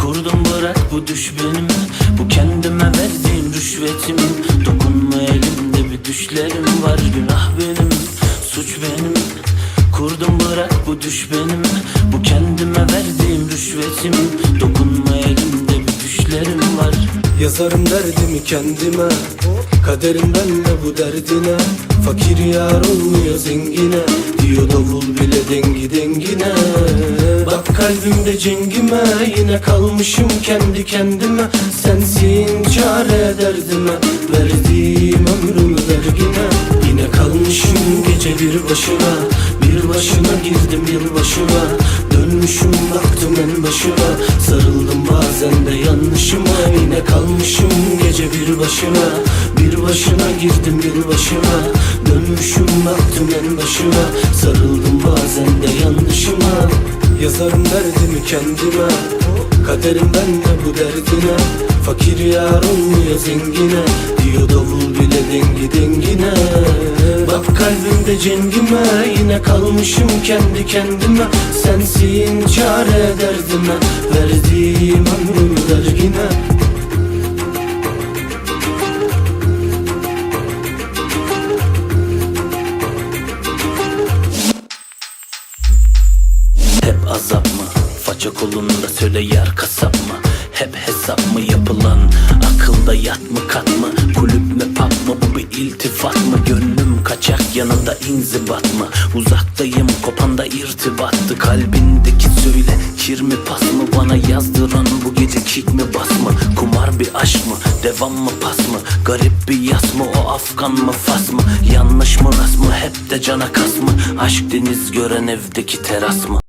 Kurdum bırak bu düşbenimi Bu kendime verdiğim rüşvetimin Dokunma elimde bir düşlerim var. Günah benim, suç benim. Kurdum bırak bu düşbenimi Bu kendime verdiğim rüşvetimin Dokunma elimde bir düşlerim var. Yazarım derdimi kendime. Kaderim benle bu derdine. Fakir yar olmuyor zengine. Diyor davul bile denk cengime Yine kalmışım kendi kendime. Sensin çare derdime Verdiğim ömrümü vergine Yine kalmışım gece bir başına Bir başına girdim yılbaşına. Dönmüşüm baktım en başına Sarıldım bazen de yanlışıma. Yine kalmışım gece bir başına Bir başına girdim yılbaşına. Dönmüşüm baktım en başına Sarıldım bazen de yanlışıma Yazarım derdimi kendime Kaderimden de bu derdine. Fakir yar olmuyor zengine? Diyor davul bile dengi dengine. Bak kalbimde cengime Yine kalmışım kendi kendime. Sensin çare derdime Verdiğim ömrümü vergine azap mı? Faça kolunda söyle yer kasap mı? Hep hesap mı yapılan? Akılda yat mı kat mı? Kulüp mü pub mı? Bu bir iltifat mı? Gönlüm kaçak yanında inzibat mı? Uzaktayım kopanda irtibattı Kalbindeki söyle kir mi pas mı? Bana yazdıran bu gece kick mi bas mı? Kumar bir aşk mı? Devam mı pas mı? Garip bir yas mı? O Afgan mı fas mı? Yanlış mı rast mı? Hep de cana kas mı? Aşk deniz gören evdeki teras mı?